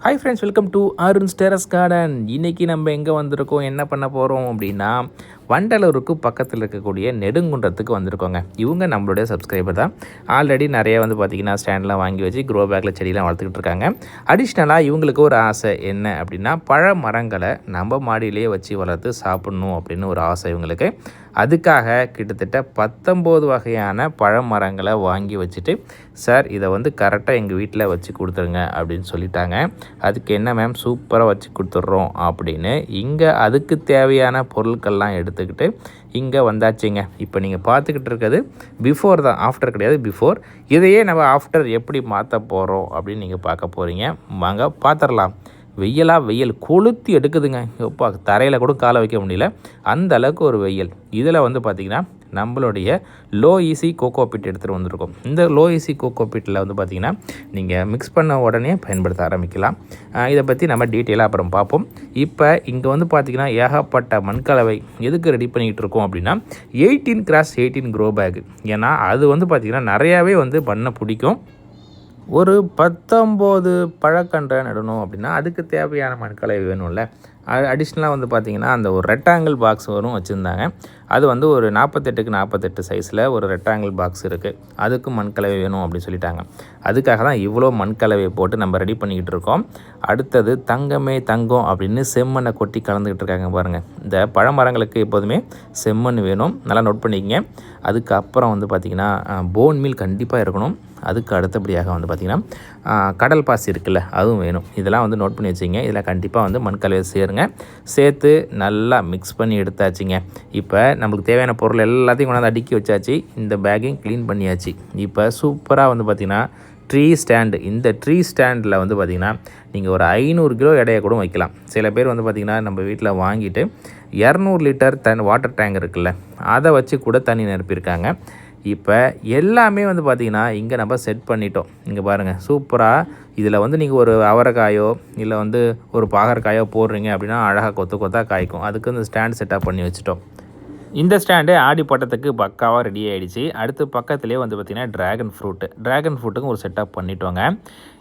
Hi friends welcome to Arun terrace garden இன்றைக்கி நம்ம எங்கே வந்திருக்கோம் என்ன பண்ண போகிறோம் அப்படின்னா வண்டலூருக்கு பக்கத்தில் இருக்கக்கூடிய நெடுங்குன்றத்துக்கு வந்திருக்கோங்க. இவங்க நம்மளுடைய சப்ஸ்கிரைபர் தான். ஆல்ரெடி நிறைய வந்து பார்த்திங்கன்னா ஸ்டாண்ட்லாம் வாங்கி வச்சு க்ரோ பேக்கில் செடியெலாம் வளர்த்துக்கிட்டு இருக்காங்க. அடிஷ்னலாக இவங்களுக்கு ஒரு ஆசை என்ன அப்படின்னா பழ மரங்களை நம்ம மாடியிலேயே வச்சு வளர்த்து சாப்பிட்ணும் அப்படின்னு ஒரு ஆசை இவங்களுக்கு. அதுக்காக கிட்டத்தட்ட பத்தொம்போது வகையான பழமரங்களை வாங்கி வச்சுட்டு சார் இதை வந்து கரெக்டாக எங்கள் வீட்டில் வச்சு கொடுத்துருங்க அப்படின்னு சொல்லிட்டாங்க. அதுக்கு என்ன மேம் சூப்பராக வச்சு கொடுத்துட்றோம் அப்படின்னு. இங்கே அதுக்கு தேவையான பொருட்கள்லாம் எடுத்து எடுத்துக்கிட்டு இங்கே வந்தாச்சுங்க. இப்போ நீங்கள் பார்த்துக்கிட்டு இருக்கிறது பிஃபோர் தான் ஆஃப்டர் கிடையாது பிஃபோர் இதையே நம்ம ஆஃப்டர் எப்படி மாற்ற போகிறோம் அப்படின்னு நீங்கள் பார்க்க போகிறீங்க வாங்க பார்த்துடலாம் வெயிலாக வெயில். கொளுத்தி எடுக்குதுங்க. எப்பா தரையில் கூட காலை வைக்க முடியல. அந்த அளவுக்கு ஒரு வெயில். இதில் வந்து பார்த்திங்கன்னா நம்மளுடைய லோ ஈஸி கோகோ பிட் எடுத்துகிட்டு வந்திருக்கோம். இந்த லோ ஈஸி கோகோ பிட்டில் வந்து பார்த்திங்கன்னா நீங்கள் மிக்ஸ் பண்ண உடனே பயன்படுத்த ஆரம்பிக்கலாம். இதை பற்றி நம்ம டீட்டெயிலாக அப்புறம் பார்ப்போம். இப்போ இங்கே வந்து பார்த்திங்கன்னா ஏகப்பட்ட மண்கலவை எதுக்கு ரெடி பண்ணிக்கிட்டு இருக்கோம் அப்படின்னா eighteen cross eighteen grow bag ஏன்னா அது வந்து பார்த்திங்கன்னா நிறையாவே வந்து பண்ண பிடிக்கும். ஒரு பத்தொம்போது பழக்கன்றை நடணும் அப்படின்னா அதுக்கு தேவையான மண்கலை வேணும்ல. அடிஷ்னலாக வந்து பார்த்திங்கன்னா அந்த ஒரு ரெக்டாங்கிள் பாக்ஸ் வரும் வச்சுருந்தாங்க. அது வந்து ஒரு நாற்பத்தெட்டுக்கு நாற்பத்தெட்டு சைஸில் ஒரு ரெக்டாங்கிள் பாக்ஸ் இருக்குது அதுக்கும் மண்கலவை வேணும் அப்படின்னு சொல்லிட்டாங்க. அதுக்காக தான் இவ்வளோ மண்கலவையை போட்டு நம்ம ரெடி பண்ணிக்கிட்டு இருக்கோம். அடுத்தது தங்கமே தங்கம் அப்படின்னு செம்மண்ணை கொட்டி கலந்துக்கிட்டு இருக்காங்க பாருங்கள் இந்த பழமரங்களுக்கு எப்போதுமே செம்மண் வேணும். நல்லா நோட் பண்ணிக்கங்க. அதுக்கப்புறம் வந்து பார்த்திங்கன்னா போன் மீல் கண்டிப்பாக இருக்கணும். அதுக்கு அடுத்தபடியாக வந்து பார்த்திங்கன்னா கடல் பாசி இருக்குல்ல அதுவும் வேணும். இதெல்லாம் வந்து நோட் பண்ணி வச்சிங்க. இதில் கண்டிப்பாக வந்து மண்கலவை சேருங்க. சேர்த்து நல்லா மிக்ஸ் பண்ணி எடுத்தாச்சுங்க. இப்போ நம்மளுக்கு தேவையான பொருள் எல்லாத்தையும் கொண்டாந்து அடுக்கி வச்சாச்சு. இந்த பேக்கையும் க்ளீன் பண்ணியாச்சு. இப்போ சூப்பராக வந்து பார்த்திங்கன்னா ட்ரீ ஸ்டாண்டு இந்த ட்ரீ ஸ்டாண்டில் வந்து பார்த்திங்கன்னா நீங்கள் ஒரு ஐநூறு கிலோ எடையை கூட வைக்கலாம். சில பேர் வந்து பார்த்திங்கன்னா நம்ம வீட்டில் வாங்கிட்டு இரநூறு லிட்டர் தன் வாட்டர் டேங்க் இருக்குல்ல அதை வச்சு கூட தண்ணி நிரப்பியிருக்காங்க. இப்போ எல்லாமே வந்து பார்த்திங்கன்னா இங்கே நம்ம செட் பண்ணிட்டோம். இங்கே பாருங்கள் சூப்பராக இதில் வந்து நீங்கள் ஒரு அவரைக்காயோ இல்லை வந்து ஒரு பாகற்காயோ போடுறீங்க அப்படின்னா அழகாக கொத்து கொத்தாக காய்க்கும். அதுக்கு இந்த ஸ்டாண்ட் செட்டப் பண்ணி வச்சுட்டோம். இந்த ஸ்டாண்டு ஆடி பட்டத்துக்கு பக்காவாக ரெடி ஆகிடுச்சு அடுத்து பக்கத்துலேயே வந்து பார்த்திங்கன்னா ட்ராகன் ஃப்ரூட்டு ட்ராகன் ஃப்ரூட்டுக்கும் ஒரு செட்டப் பண்ணிட்டோங்க.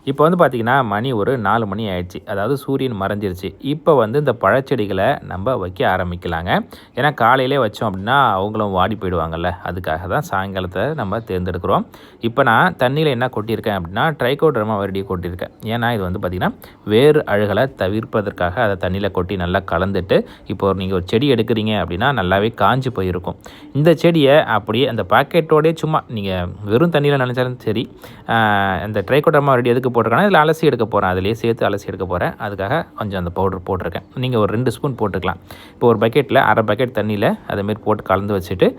இப்போ வந்து பார்த்திங்கன்னா மணி ஒரு நாலு மணி ஆயிடுச்சு. அதாவது சூரியன் மறைஞ்சிருச்சு. இப்போ வந்து இந்த பழச்செடிகளை நம்ம வைக்க ஆரம்பிக்கலாங்க. ஏன்னா காலையிலே வச்சோம் அப்படின்னா அவங்களும் வாடி போயிடுவாங்கல்ல. அதுக்காக தான் சாயங்காலத்தை நம்ம தேர்ந்தெடுக்கிறோம். இப்போ நான் தண்ணியில் என்ன கொட்டியிருக்கேன் அப்படின்னா ட்ரைகோட்ரமா வருடி கொட்டியிருக்கேன். ஏன்னா இது வந்து பார்த்திங்கன்னா வேறு அழுகலை தவிர்ப்பதற்காக அதை தண்ணியில் கொட்டி நல்லா கலந்துட்டு இப்போ நீங்கள் ஒரு செடி எடுக்கிறீங்க அப்படின்னா நல்லாவே காஞ்சி போயிருக்கும். இந்த செடியை அப்படியே அந்த பாக்கெட்டோடய சும்மா நீங்கள் வெறும் தண்ணியில் நினச்சாலும் சரி அந்த இந்த ட்ரைகோட்ரமா வரடி எதுக்கு போட்டிருக்கேன் இதில் அலசி எடுக்க போகிறேன் அதிலே சேர்த்து அலசி எடுக்க போகிறேன் அதுக்காக கொஞ்சம் அந்த பவுடர் போட்டிருக்கேன். நீங்கள் ஒரு ரெண்டு ஸ்பூன் போட்டுக்கலாம். இப்போ ஒரு பக்கெட்டில் அரை பக்கெட் தண்ணியில் அதேமாரி போட்டு கலந்து வச்சுட்டு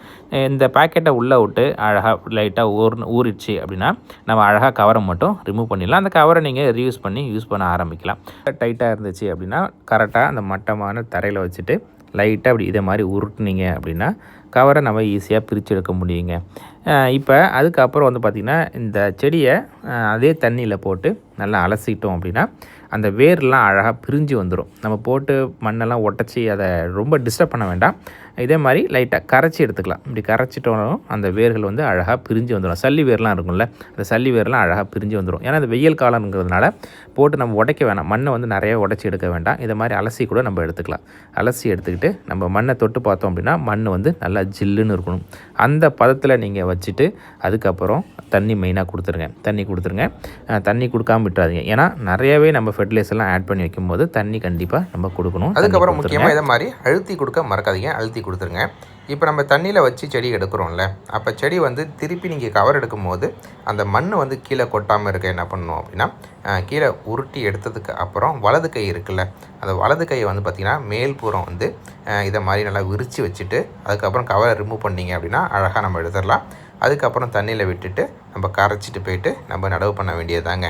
இந்த பாக்கெட்டை உள்ளே விட்டு அழகாக லைட்டாக ஊர் ஊறிடுச்சு அப்படின்னா நம்ம அழகாக கவரை மட்டும் ரிமூவ் பண்ணிடலாம். அந்த கவரை நீங்கள் ரீயூஸ் பண்ணி யூஸ் பண்ண ஆரம்பிக்கலாம். டைட்டாக இருந்துச்சு அப்படின்னா கரெக்டாக அந்த மட்டமான தரையில் வச்சுட்டு லைட்டாக அப்படி இதை மாதிரி உருட்டுனீங்க அப்படின்னா கவரை நம்ம ஈஸியாக பிரித்து எடுக்க முடியுங்க. இப்போ அதுக்கப்புறம் வந்து பார்த்திங்கன்னா இந்த செடியை அதே தண்ணியில் போட்டு நல்லா அலசிட்டோம் அப்படின்னா அந்த வேர்லாம் அழகாக பிரிஞ்சு வந்துடும் நம்ம போட்டு மண்ணெல்லாம் ஒட்டச்சி அதை ரொம்ப டிஸ்டர்ப் பண்ண வேண்டாம். இதே மாதிரி லைட்டாக கரைச்சி எடுத்துக்கலாம். இப்படி கரைச்சிட்டோம் அந்த வேர்கள் வந்து அழகாக பிரிஞ்சு வந்துடும் சல்லி வேர்லாம் இருக்கும்ல அந்த சல்லி வேர்லாம் அழகாக பிரிஞ்சு வந்துடும் ஏன்னா அது வெயில் காலங்கிறதுனால போட்டு நம்ம உடைக்க வேணாம். மண்ணை வந்து நிறைய உடச்சி எடுக்க வேண்டாம். இதை மாதிரி அலசி கூட நம்ம எடுத்துக்கலாம். அலசி எடுத்துக்கிட்டு நம்ம மண்ணை தொட்டு பார்த்தோம் அப்படின்னா மண் வந்து நல்லா ஜில்லுன்னு இருக்கணும். அந்த பதத்தில் நீங்கள் வச்சுட்டு அதுக்கப்புறம் தண்ணி மெயினாக கொடுத்துருங்க. தண்ணி கொடுத்துருங்க. தண்ணி கொடுக்காம விட்டுறாதீங்க. ஏன்னா நிறையவே நம்ம ஃபெர்டிலைசர்லாம் ஆட் பண்ணி வைக்கும்போது தண்ணி கண்டிப்பாக நம்ம கொடுக்கணும். அதுக்கப்புறம். முக்கியமாக இதை மாதிரி அழுத்தி கொடுக்க மறக்காதீங்க. அழுத்தி கொடுத்துருங்க. இப்போ நம்ம தண்ணியில் வச்சு செடி எடுக்கிறோம்ல அப்போ செடி வந்து திருப்பி நீங்கள் கவர் எடுக்கும்போது அந்த மண் வந்து கீழே கொட்டாமல் இருக்க என்ன பண்ணணும் அப்படின்னா கீழே உருட்டி எடுத்ததுக்கு அப்புறம் வலது கை இருக்குல்ல அந்த வலது கையை வந்து பார்த்திங்கன்னா மேல்புறம் வந்து இதை மாதிரி நல்லா விரித்து வச்சுட்டு அதுக்கப்புறம் கவரை ரிமூவ் பண்ணீங்க அப்படின்னா அழகாக நம்ம எடுத்துடலாம். அதுக்கப்புறம் தண்ணியில் விட்டுட்டு நம்ம கரைச்சிட்டு போயிட்டு நம்ம நடவு பண்ண வேண்டியதாங்க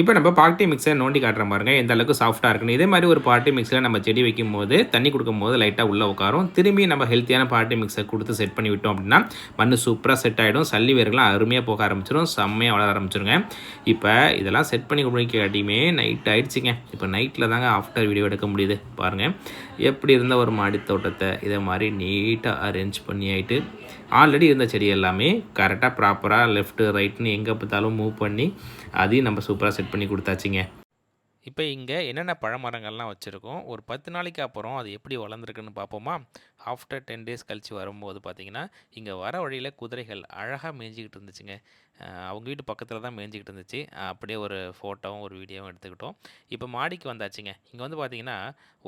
இப்போ நம்ம பார்ட்டி மிக்ஸை நோண்டி காட்டுற பாருங்க. எந்த அளவுக்கு சாஃப்ட்டாக இருக்குன்னு. இதே மாதிரி ஒரு பார்ட்டி மிக்ஸில் நம்ம செடி வைக்கும் போது தண்ணி கொடுக்கும் போது லைட்டாக உள்ளே உட்காரும். திரும்பி நம்ம ஹெல்த்தியான பார்ட்டி மிக்ஸை கொடுத்து செட் பண்ணி விட்டோம் அப்படின்னா மண் சூப்பராக செட் ஆகிடும் சல்லி வேர்கள்லாம் அருமையாக போக ஆரம்பிச்சிடும் செம்மையாக வளர ஆரம்பிச்சிருங்க. இப்போ இதெல்லாம் செட் பண்ணி காட்டியுமே நைட் ஆயிடுச்சுங்க. இப்போ நைட்டில் தாங்க ஆஃப்டர் வீடியோ எடுக்க முடியுது. பாருங்கள் எப்படி இருந்த ஒரு மாடி தோட்டத்தை இதை மாதிரி நீட்டாக அரேஞ்ச் பண்ணி ஆகிட்டு ஆல்ரெடி இருந்த செடி எல்லாமே கரெக்டாக ப்ராப்பராக லெஃப்ட்டு ரைட்னு எங்கே பார்த்தாலும் மூவ் பண்ணி அதையும் நம்ம சூப்பராக செட் பண்ணி கொடுத்தாச்சுங்க. இப்போ இங்கே என்னென்ன பழமரங்கள்லாம் வச்சுருக்கோம் ஒரு பத்து நாளைக்கு அப்புறம் அது எப்படி வளர்ந்துருக்குன்னு பார்ப்போமா? ஆஃப்டர் டென் டேஸ் கழித்து வரும்போது பார்த்திங்கன்னா இங்கே வர வழியில் குதிரைகள் அழகாக மேய்ஞ்சிக்கிட்டு இருந்துச்சுங்க. அவங்க வீட்டு பக்கத்தில் தான் மேய்ஞ்சிக்கிட்டு இருந்துச்சு. அப்படியே ஒரு ஃபோட்டோவும் ஒரு வீடியோவும் எடுத்துக்கிட்டோம். இப்போ மாடிக்கு வந்தாச்சுங்க. இங்கே வந்து பார்த்தீங்கன்னா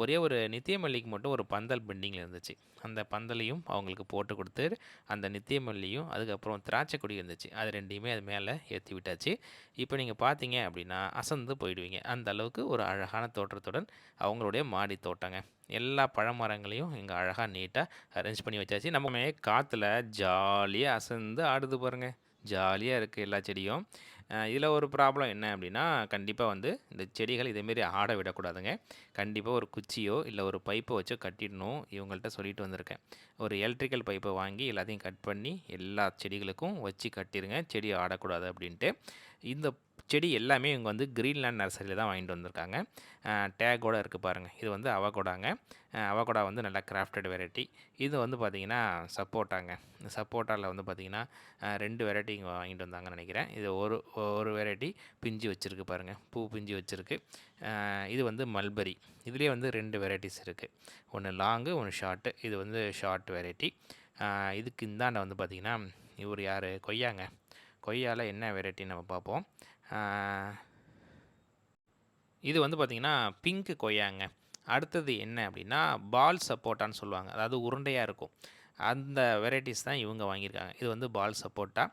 ஒரே ஒரு நித்தியமல்லிக்கு மட்டும் ஒரு பந்தல் பெண்டிங்கில் இருந்துச்சு. அந்த பந்தலையும் அவங்களுக்கு போட்டு கொடுத்து அந்த நித்தியமல்லியும் அதுக்கப்புறம் திராட்சை கொடி இருந்துச்சு. அது ரெண்டையுமே அது மேலே ஏற்றி விட்டாச்சு. இப்போ நீங்கள் பார்த்தீங்க அப்படின்னா அசந்து போயிடுவீங்க. அந்த அளவுக்கு ஒரு அழகான தோற்றத்துடன் அவங்களுடைய மாடி தோட்டங்க. எல்லா பழமரங்களையும் இங்கே அழகாக நீட்டாக அரேஞ்ச் பண்ணி வச்சாச்சு. நம்ம காற்றுல ஜாலியாக அசந்து ஆடுது பாருங்கள் ஜாலியாக இருக்குது எல்லா செடியும். இதில் ஒரு ப்ராப்ளம் என்ன அப்படின்னா கண்டிப்பாக வந்து இந்த செடிகள் இதேமாரி ஆட விடக்கூடாதுங்க. கண்டிப்பாக ஒரு குச்சியோ இல்லை ஒரு பைப்பை வச்சோ கட்டிடணும். இவங்கள்ட்ட சொல்லிட்டு வந்திருக்கேன். ஒரு எலக்ட்ரிக்கல் பைப்பை வாங்கி எல்லாத்தையும் கட் பண்ணி எல்லா செடிகளுக்கும் வச்சு கட்டிடுங்க செடி ஆடக்கூடாது அப்படின்ட்டு. இந்த செடி எல்லாமே இவங்க வந்து கிரீன்லேண்ட் நர்சரியில் தான் வாங்கிட்டு வந்திருக்காங்க. டேக்கோட இருக்குது பாருங்கள் இது வந்து அவகோடாங்க. அவகோடா வந்து நல்லா கிராஃப்டட் வெரைட்டி. இது வந்து பார்த்திங்கன்னா சப்போட்டாங்க. சப்போட்டாவில் வந்து பார்த்திங்கன்னா ரெண்டு வெரைட்டி இங்கே வாங்கிட்டு வந்தாங்கன்னு நினைக்கிறேன். இது ஒரு ஒரு வெரைட்டி பிஞ்சு வச்சுருக்கு பாருங்கள் பூ பிஞ்சு வச்சுருக்கு. இது வந்து மல்பரி. இதுலேயே வந்து ரெண்டு வெரைட்டிஸ் இருக்குது ஒன்று லாங்கு ஒன்று ஷார்ட்டு. இது வந்து ஷார்ட் வெரைட்டி. இதுக்கு இந்தாண்ட வந்து பார்த்திங்கன்னா இவர் யார்? கொய்யாங்க. கொய்யாவில் என்ன வெரைட்டின்னு நம்ம பார்ப்போம் இது வந்து பார்த்திங்கன்னா பிங்க்கு கொய்யாங்க. அடுத்தது என்ன அப்படின்னா பால் சப்போட்டான்னு சொல்லுவாங்க. அதாவது உருண்டையாக இருக்கும். அந்த வெரைட்டிஸ் தான் இவங்க வாங்கியிருக்காங்க. இது வந்து பால் சப்போட்டா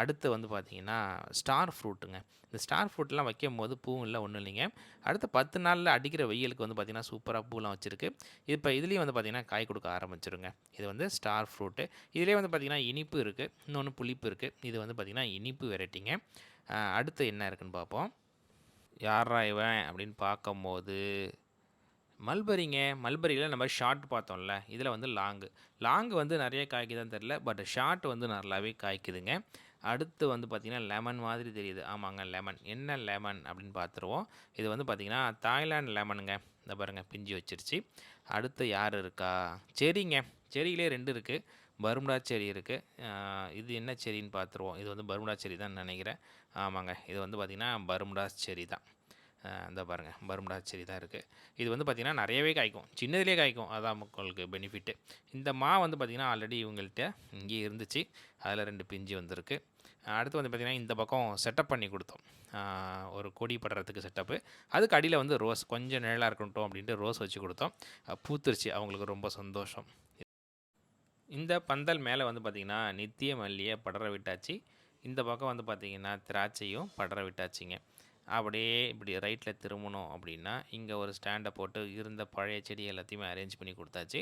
அடுத்து வந்து பார்த்திங்கன்னா ஸ்டார் ஃப்ரூட்டுங்க இந்த ஸ்டார் ஃப்ரூட்லாம் வைக்கும் போது பூவும் இல்லை ஒன்றும் இல்லைங்க. அடுத்த பத்து நாளில் அடிக்கிற வெயிலுக்கு வந்து பார்த்திங்கன்னா சூப்பராக பூலாம் வச்சுருக்கு. இப்போ இதுலேயும் வந்து பார்த்திங்கன்னா காய் கொடுக்க ஆரம்பிச்சிருங்க. இது வந்து ஸ்டார் ஃப்ரூட்டு இதுலேயே வந்து பார்த்திங்கன்னா இனிப்பு இருக்குது இன்னொன்று புளிப்பு இருக்குது இது வந்து பார்த்திங்கன்னா இனிப்பு வெரைட்டிங்க அடுத்து என்ன இருக்குன்னு பார்ப்போம். யாரா இவன் அப்படின்னு பார்க்கும்போது மல்பரிங்க மல்பரியில் நம்ம ஷார்ட் பார்த்தோம்ல இதில் வந்து லாங்கு லாங்கு வந்து நிறைய காய்க்குதான்னு தெரில பட் ஷார்ட் வந்து நல்லாவே காய்க்குதுங்க. அடுத்து வந்து பார்த்திங்கன்னா லெமன் மாதிரி தெரியுது. ஆமாங்க லெமன் என்ன லெமன் அப்படின்னு பார்த்துருவோம். இது வந்து பார்த்திங்கன்னா தாய்லாந்து லெமனுங்க இந்த பாருங்கள் பிஞ்சு வச்சிருச்சு. அடுத்து யார் இருக்கா? செரிங்க. செரியிலே ரெண்டு இருக்குது பர்முடா செரி இருக்குது இது என்ன செரின்னு பார்த்துருவோம் இது வந்து பர்முடா செரி தான் நினைக்கிறேன். ஆமாங்க. இது வந்து பார்த்திங்கன்னா பர்முடா செரி தான். இந்த பாருங்கள் பர்முடா செரி தான் இருக்குது இது வந்து பார்த்திங்கன்னா நிறையவே காய்க்கும். சின்னதுலேயே காய்க்கும். அதான் உங்களுக்கு பெனிஃபிட்டு இந்த மா வந்து பார்த்திங்கன்னா ஆல்ரெடி இவங்கள்ட்ட இங்கேயே இருந்துச்சு. அதில் ரெண்டு பிஞ்சு வந்திருக்கு. அடுத்து வந்து பார்த்திங்கன்னா இந்த பக்கம் செட்டப் பண்ணி கொடுத்தோம். ஒரு கொடி படுறதுக்கு செட்டப்பு அதுக்கு அடியில் வந்து ரோஸ் கொஞ்சம் நிழலாக இருக்கட்டும் அப்படின்ட்டு ரோஸ் வச்சு கொடுத்தோம். பூத்துருச்சு. அவங்களுக்கு ரொம்ப சந்தோஷம். இந்த பந்தல் மேலே வந்து பார்த்திங்கன்னா நித்திய மல்லியை படர விட்டாச்சு. இந்த பக்கம் வந்து பார்த்திங்கன்னா திராட்சையும் படர விட்டாச்சுங்க. அப்படியே இப்படி ரைட்டில் திரும்பணும் அப்படின்னா இங்கே ஒரு ஸ்டாண்டை போட்டு இருந்த பழைய செடி எல்லாத்தையுமே அரேஞ்ச் பண்ணி கொடுத்தாச்சு.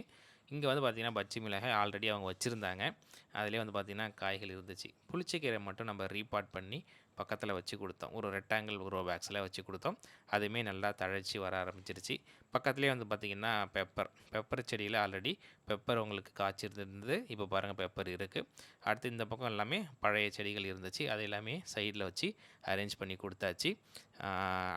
இங்கே வந்து பார்த்திங்கன்னா பச்சை மிளகாய் ஆல்ரெடி அவங்க வச்சுருந்தாங்க. அதிலே வந்து பார்த்திங்கன்னா காய்கள் இருந்துச்சு. புளிச்சக்கீரை மட்டும் நம்ம ரீபாட் பண்ணி பக்கத்தில் வச்சு கொடுத்தோம். ஒரு ரெக்டாங்கிள் க்ரோ பேக்ஸில் வச்சு கொடுத்தோம். அதுவுமே நல்லா தழைச்சி வர ஆரம்பிச்சிருச்சு. பக்கத்துலேயே வந்து பார்த்திங்கன்னா பெப்பர் பெப்பர் செடியில் ஆல்ரெடி பெப்பர் உங்களுக்கு காய்ச்சிருந்தது. இப்போ பாருங்கள் பெப்பர் இருக்குது அடுத்து இந்த பக்கம் எல்லாமே பழைய செடிகள் இருந்துச்சு. அது எல்லாமே சைடில் வச்சு அரேஞ்ச் பண்ணி கொடுத்தாச்சு.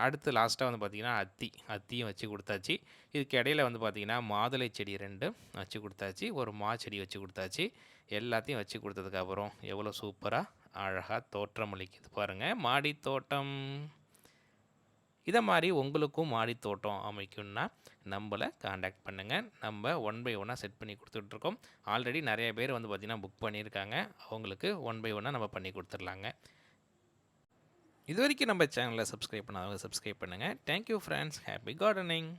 அடுத்து லாஸ்ட்டாக வந்து பார்த்திங்கன்னா அத்தி. அத்தியும் வச்சு கொடுத்தாச்சு. இதுக்கு இடையில வந்து பார்த்திங்கன்னா மாதுளை செடி ரெண்டு வச்சு கொடுத்தாச்சு. ஒரு மா செடி வச்சு கொடுத்தாச்சு. எல்லாத்தையும் வச்சு கொடுத்ததுக்கப்புறம் எவ்வளோ சூப்பராக அழகாக தோற்றம் அளிக்குது பாருங்கள் மாடி தோட்டம். இதை மாதிரி உங்களுக்கும் மாடி தோட்டம் அமைக்கணும்னா நம்மளை காண்டாக்ட் பண்ணுங்கள் நம்ம ஒன் பை ஒன்னாக செட் பண்ணி கொடுத்துட்ருக்கோம். ஆல்ரெடி நிறைய பேர் வந்து பார்த்திங்கன்னா புக் பண்ணியிருக்காங்க. அவங்களுக்கு ஒன் பை ஒன்னாக நம்ம பண்ணி கொடுத்துடலாங்க. இது வரைக்கும் நம்ம சேனலை சப்ஸ்கிரைப் பண்ணாதவங்க சப்ஸ்கிரைப் பண்ணுங்கள் தேங்க்யூ ஃப்ரெண்ட்ஸ் ஹாப்பி கார்டனிங்